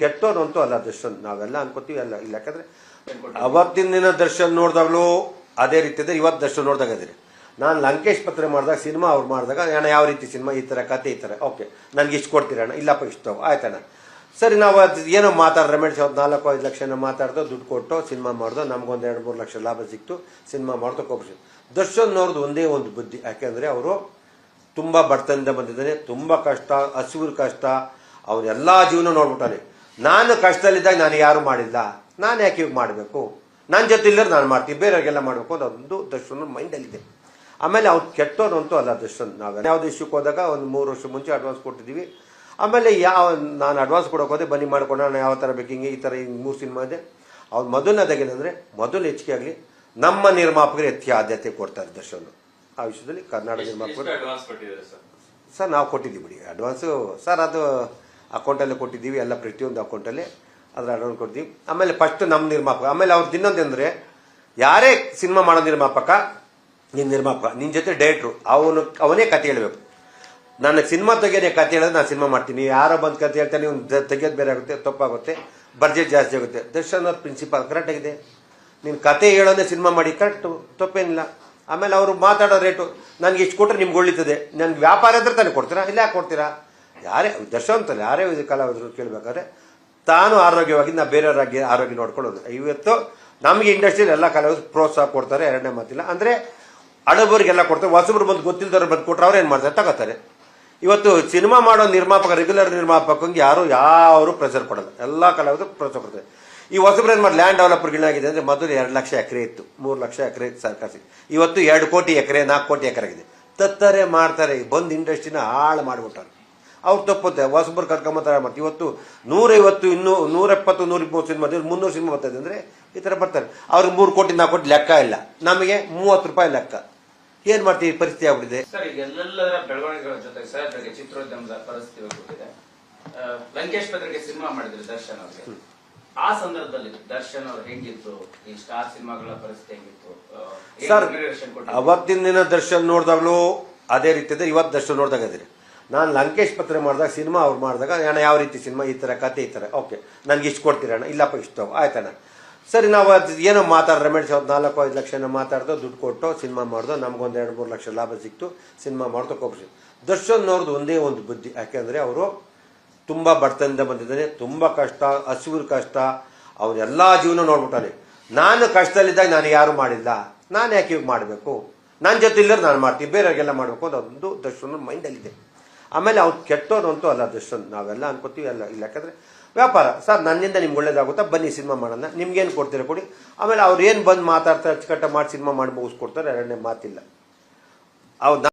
ಕೆಟ್ಟೋದಂತೂ ಅಲ್ಲ ದರ್ಶನ್. ನಾವೆಲ್ಲ ಅನ್ಕೋತೀವಿ, ಅಲ್ಲ, ಇಲ್ಲ. ಯಾಕಂದ್ರೆ ಅವತ್ತಿನ ದಿನ ದರ್ಶನ್ ನೋಡಿದಾಗಲೂ ಅದೇ ರೀತಿ ಇದೆ. ಇವತ್ತು ದರ್ಶನ್ ನೋಡಿದಾಗ ಅದೇ ನಾನು ಲಂಕೇಶ್ ಪತ್ರ ಮಾಡಿದಾಗ, ಸಿನಿಮಾ ಅವ್ರು ಮಾಡಿದಾಗ, ಅಣ್ಣ, ಯಾವ ರೀತಿ ಸಿನಿಮಾ, ಈ ಥರ ಕತೆ, ಈ ಥರ. ಓಕೆ, ನನಗೆ ಇಷ್ಟು ಕೊಡ್ತೀರ ಅಣ್ಣ? ಇಲ್ಲಪ್ಪ, ಇಷ್ಟು ಆಯ್ತಣ್ಣ. ಸರಿ, ನಾವು ಅದು ಏನೋ ಮಾತಾಡ್ರೆ, ರಮೇಶ್ ಅವ್ರು ನಾಲ್ಕು, ಐದು ಲಕ್ಷನ ಮಾತಾಡ್ದು, ದುಡ್ಡು ಕೊಟ್ಟು, ಸಿನಿಮಾ ಮಾಡ್ದು, ನಮ್ಗೊಂದು ಎರಡು, ಮೂರು ಲಕ್ಷ ಲಾಭ ಸಿಕ್ತು, ಸಿನಿಮಾ ಮಾಡ್ದೋ ಕೊಬ್ಸಿ ದರ್ಶನ್ ಅವ್ರದ್ದು ಒಂದೇ ಒಂದು ಬುದ್ಧಿ. ಯಾಕೆಂದರೆ ಅವರು ತುಂಬ ಬಡತನದಿಂದ ಬಂದಿದ್ದಾನೆ ತುಂಬ ಕಷ್ಟ ಹಸಿವ್ರ ಕಷ್ಟ, ಅವ್ರ ಎಲ್ಲ ಜೀವನ ನೋಡ್ಬಿಟ್ಟಾನೆ ನಾನು ಕಷ್ಟದಲ್ಲಿದ್ದಾಗ ನಾನು ಯಾರು ಮಾಡಿಲ್ಲ. ನಾನು ಯಾಕೆ ಇವಾಗ ಮಾಡಬೇಕು? ನನ್ನ ಜೊತೆ ಇಲ್ಲದ್ರೆ ನಾನು ಮಾಡ್ತೀನಿ. ಬೇರೆಯವ್ರಿಗೆಲ್ಲ ಮಾಡಬೇಕು ಒಂದು ದರ್ಶನ ಮೈಂಡಲ್ಲಿದೆ. ಆಮೇಲೆ ಅವ್ರು ಅಂತೂ ಅಲ್ಲ ದರ್ಶನ್ ನಾವು ಯಾವುದೇ ಇಶ್ಯೂಗೆ ಹೋದಾಗ ಒಂದು ಮೂರು ವರ್ಷ ಮುಂಚೆ ಅಡ್ವಾನ್ಸ್ ಕೊಟ್ಟಿದ್ದೀವಿ. ಆಮೇಲೆ ಯಾವ ನಾನು ಅಡ್ವಾನ್ಸ್ ಕೊಡೋಕೆ ಹೋದೆ ಬನ್ನಿ ನಾನು ಯಾವ ಥರ ಬೇಕು ಹಿಂಗೆ ಈ ಥರ ಹಿಂಗೆ ಮೂರು ಸಿನಿಮಾ ಇದೆ. ಅವ್ರು ಮೊದಲನೇದಾಗೇನೆಂದರೆ ಮೊದಲು ಹೆಚ್ಚಿಗೆ ಆಗಲಿ ನಮ್ಮ ನಿರ್ಮಾಪಕರಿಗೆ ಹೆಚ್ಚಿಗೆ ಆದ್ಯತೆ ಕೊಡ್ತಾರೆ ದರ್ಶನ್ ಆ ವಿಷಯದಲ್ಲಿ ಕರ್ನಾಟಕ ನಿರ್ಮಾಪಕರು ಸರ್? ಸರ್ ನಾವು ಕೊಟ್ಟಿದ್ದೀವಿ ಬಿಡಿ. ಅಡ್ವಾನ್ಸು ಸರ್ ಅದು ಅಕೌಂಟಲ್ಲೇ ಕೊಟ್ಟಿದ್ದೀವಿ, ಎಲ್ಲ ಪ್ರತಿಯೊಂದು ಅಕೌಂಟಲ್ಲಿ ಅದ್ರ ಅಡ್ವಾನ್ಸ್ ಕೊಡ್ತೀವಿ. ಆಮೇಲೆ ಫಸ್ಟ್ ನಮ್ಮ ನಿರ್ಮಾಪಕ, ಆಮೇಲೆ ಅವ್ರದ್ದು ಇನ್ನೊಂದು ಅಂದರೆ ಯಾರೇ ಸಿನಿಮಾ ಮಾಡೋ ನಿರ್ಮಾಪಕ ನಿನ್ನ ನಿರ್ಮಾಪಕ ನಿನ್ನ ಜೊತೆ ಡೈರೆಕ್ಟ್ರು ಅವನು, ಅವನೇ ಕತೆ ಹೇಳಬೇಕು. ನನಗೆ ಸಿನಿಮಾ ತೆಗಿಯೋದೇ ಕತೆ ಹೇಳಿದ್ರೆ ನಾನು ಸಿನಿಮಾ ಮಾಡ್ತೀನಿ. ಯಾರೋ ಬಂದು ಕತೆ ಹೇಳ್ತಾನೆ, ಇವ್ನು ತೆಗೆಯೋದು ಬೇರೆ ಆಗುತ್ತೆ, ತಪ್ಪಾಗುತ್ತೆ ಬಡ್ಜೆಟ್ ಜಾಸ್ತಿ ಆಗುತ್ತೆ. ದರ್ಶನ್ ಪ್ರಿನ್ಸಿಪಾಲ್ ಕರೆಕ್ಟಾಗಿದೆ ನೀನು ಕತೆ ಹೇಳೋದೇ ಸಿನಿಮಾ ಮಾಡಿ ಕರೆಕ್ಟು ತಪ್ಪೇನಿಲ್ಲ. ಆಮೇಲೆ ಅವರು ಮಾತಾಡೋ ರೇಟು ನನಗೆ ಇಷ್ಟು ಕೊಟ್ಟರೆ ನಿಮ್ಗೆ ಒಳ್ಳಿತದೆ. ನನ್ಗೆ ವ್ಯಾಪಾರ ಇದ್ರೆ ತಾನೇ ಕೊಡ್ತೀರಾ? ಇಲ್ಲ ಯಾಕೆ ಕೊಡ್ತೀರಾ? ಯಾರೇ, ದರ್ಶನ್ ಅಂತಲ್ಲ, ಯಾರೇ ಇದು ಕಲಾವಿದರು ಕೇಳಬೇಕಾದ್ರೆ, ತಾನು ಆರೋಗ್ಯವಾಗಿ ನಾ ಬೇರೆಯವ್ರಾಗಿ ಆರೋಗ್ಯ ನೋಡ್ಕೊಳ್ಳೋದು. ಇವತ್ತು ನಮಗೆ ಇಂಡಸ್ಟ್ರಿಯಲ್ಲಿ ಎಲ್ಲ ಕಲಾವಿದರು ಪ್ರೋತ್ಸಾಹ ಕೊಡ್ತಾರೆ, ಎರಡನೇ ಮಾತಿಲ್ಲ. ಅಂದರೆ ಹಡಬರಿಗೆಲ್ಲ ಕೊಡ್ತಾರೆ, ಹೊಸಬ್ರು ಬಂದು ಗೊತ್ತಿಲ್ಲದವ್ರು ಬಂದು ಕೊಟ್ಟರೆ ಅವ್ರು ಏನು ಮಾಡ್ತಾರೆ, ತಗೋತಾರೆ. ಇವತ್ತು ಸಿನಿಮಾ ಮಾಡೋ ನಿರ್ಮಾಪಕ ರೆಗ್ಯುಲರ್ ನಿರ್ಮಾಪಕಂಗೆ ಯಾರು ಯಾರು ಪ್ರೆಷರ್ ಕೊಡಲ್ಲ. ಎಲ್ಲ ಕಲಾವಿದರು ಪ್ರೋತ್ಸಾಹ ಕೊಡ್ತಾರೆ. ಈ ಹೊಸಬ್ರು ಏನು ಮಾಡಿ ಲ್ಯಾಂಡ್ ಡೆವಲಪರ್ಗಳಾಗಿದೆ ಅಂದರೆ ಮೊದಲು ಎರಡು ಲಕ್ಷ ಎಕರೆ ಇತ್ತು, ಮೂರು ಲಕ್ಷ ಎಕರೆ ಸರ್ಕಾರ. ಇವತ್ತು ಎರಡು ಕೋಟಿ ಎಕರೆ, ನಾಲ್ಕು ಕೋಟಿ ಎಕರೆ ಆಗಿದೆ. ತತ್ತಾರೆ ಮಾಡ್ತಾರೆ, ಬಂದು ಇಂಡಸ್ಟ್ರಿನ ಹಾಳು ಮಾಡಿಬಿಟ್ಟಾರೆ ಅವ್ರು ತಪ್ಪುತ್ತೆ ಹೊಸಬ್ರು ಕರ್ಕೊಂಬತ್ತಾರೆ ಮಾಡ್ತೀವಿ ಇವತ್ತು ನೂರೈವತ್ತು ಇನ್ನೂ ನೂರೆಪ್ಪತ್ತು ನೂರಿಪ್ಪತ್ತು ಸಿನಿಮಾ ಮುನ್ನೂರು ಸಿನಿಮಾ ಬರ್ತದೆ ಅಂದರೆ ಈ ಥರ ಬರ್ತಾರೆ. ಅವ್ರಿಗೆ ಮೂರು ಕೋಟಿ ನಾಲ್ಕು ಕೋಟಿ ಲೆಕ್ಕ ಇಲ್ಲ. ನಮಗೆ ಮೂವತ್ತು ರೂಪಾಯಿ ಲೆಕ್ಕ. ಏನು ಮಾಡ್ತೀವಿ ಪರಿಸ್ಥಿತಿ ಆಗ್ಬಿಟ್ಟಿದೆ. ಎಲ್ಲೆಲ್ಲದರ ಬೆಳವಣಿಗೆಗಳ ಸರ್ ನನಗೆ ಚಿತ್ರೋದ್ಯಮದ ಪರಿಸ್ಥಿತಿ ಆ, ಲಂಕೇಶ್ ಪತ್ರಿಕೆ ಸಿನಿಮಾ ಮಾಡಿದ್ರು ದರ್ಶನ್ ಅವ್ರಿಗೆ. ಆ ಸಂದರ್ಭದಲ್ಲಿ ದರ್ಶನ್ ಅವ್ರು ಹೆಂಗಿತ್ತು? ಈ ಸ್ಟಾರ್ ಸಿನಿಮಾಗಳ ಪರಿಸ್ಥಿತಿ ಹೆಂಗಿತ್ತು? ಸರ್ ಅವತ್ತಿನ ದಿನ ದರ್ಶನ್ ನೋಡಿದಾಗಲೂ ಅದೇ ರೀತಿ ಇವತ್ತು ದರ್ಶನ್ ನೋಡಿದಾಗ ಅದಿರಿ ನಾನು ಲಂಕೇಶ್ ಪತ್ರ ಮಾಡಿದಾಗ, ಸಿನಿಮಾ ಅವ್ರು ಮಾಡಿದಾಗ, ಅಣ್ಣ, ಯಾವ ರೀತಿ ಸಿನಿಮಾ, ಈ ಥರ ಕತೆ, ಈ ಥರ ಓಕೆ. ನನಗೆ ಇಷ್ಟು ಕೊಡ್ತೀರ ಅಣ್ಣ? ಇಲ್ಲಪ್ಪ, ಇಷ್ಟು ಆಯ್ತಣ್ಣ. ಸರಿ, ನಾವು ಅದು ಏನೋ ಮಾತಾಡ ರಮೇಶ್ ಅವ್ರು ನಾಲ್ಕು, ಐದು ಲಕ್ಷನ ಮಾತಾಡ್ದು, ದುಡ್ಡು ಕೊಟ್ಟು ಸಿನಿಮಾ ಮಾಡ್ದು, ನಮ್ಗೊಂದು ಎರಡು, ಮೂರು ಲಕ್ಷ ಲಾಭ ಸಿಕ್ತು, ಸಿನಿಮಾ ಕೊಬ್ಬರಿ ದರ್ಶನ್ ಅವ್ರದ್ದು ಒಂದೇ ಒಂದು ಬುದ್ಧಿ, ಯಾಕೆಂದರೆ ಅವರು ತುಂಬ ಬಡತನದಿಂದ ಬಂದಿದ್ದಾನೆ ತುಂಬ ಕಷ್ಟ ಹಸಿವಿನ ಕಷ್ಟ ಅವನೆಲ್ಲ ಜೀವನ ನೋಡ್ಬಿಟ್ಟಾನೆ. ನಾನು ಕಷ್ಟದಲ್ಲಿದ್ದಾಗ ನಾನು ಯಾರು ಮಾಡಿಲ್ಲ. ನಾನು ಯಾಕೆ ಮಾಡಬೇಕು? ನನ್ನ ಜೊತೆ ಇಲ್ಲದ್ರೆ ನಾನು ಮಾಡ್ತೀನಿ. ಬೇರೆಯವ್ರಿಗೆಲ್ಲ ಮಾಡಬೇಕು ಒಂದು ದರ್ಶನ ಮೈಂಡಲ್ಲಿದೆ ಆಮೇಲೆ ಅವ್ರು ಕೆಟ್ಟೋದಂತೂ ಅಲ್ಲ ದೃಷ್ಟ ನಾವೆಲ್ಲ ಅನ್ಕೋತೀವಿ, ಅಲ್ಲ, ಇಲ್ಲ. ಯಾಕಂದರೆ ವ್ಯಾಪಾರ, ಸರ್, ನನ್ನಿಂದ ನಿಮ್ಗೆ ಒಳ್ಳೇದಾಗುತ್ತಾ? ಬನ್ನಿ, ಸಿನಿಮಾ ಮಾಡೋಣ. ನಿಮ್ಗೇನು ಕೊಡ್ತೀರ ಕೊಡಿ. ಆಮೇಲೆ ಅವ್ರು ಏನು ಬಂದು ಮಾತಾಡ್ತಾರೆ ಅಚ್ಚುಕಟ್ಟ ಮಾಡಿ ಸಿನಿಮಾ ಮಾಡಿ ಮುಗಿಸ್ಕೊಡ್ತಾರೆ ಎರಡನೇ ಮಾತಿಲ್ಲ. ಅವ್ರು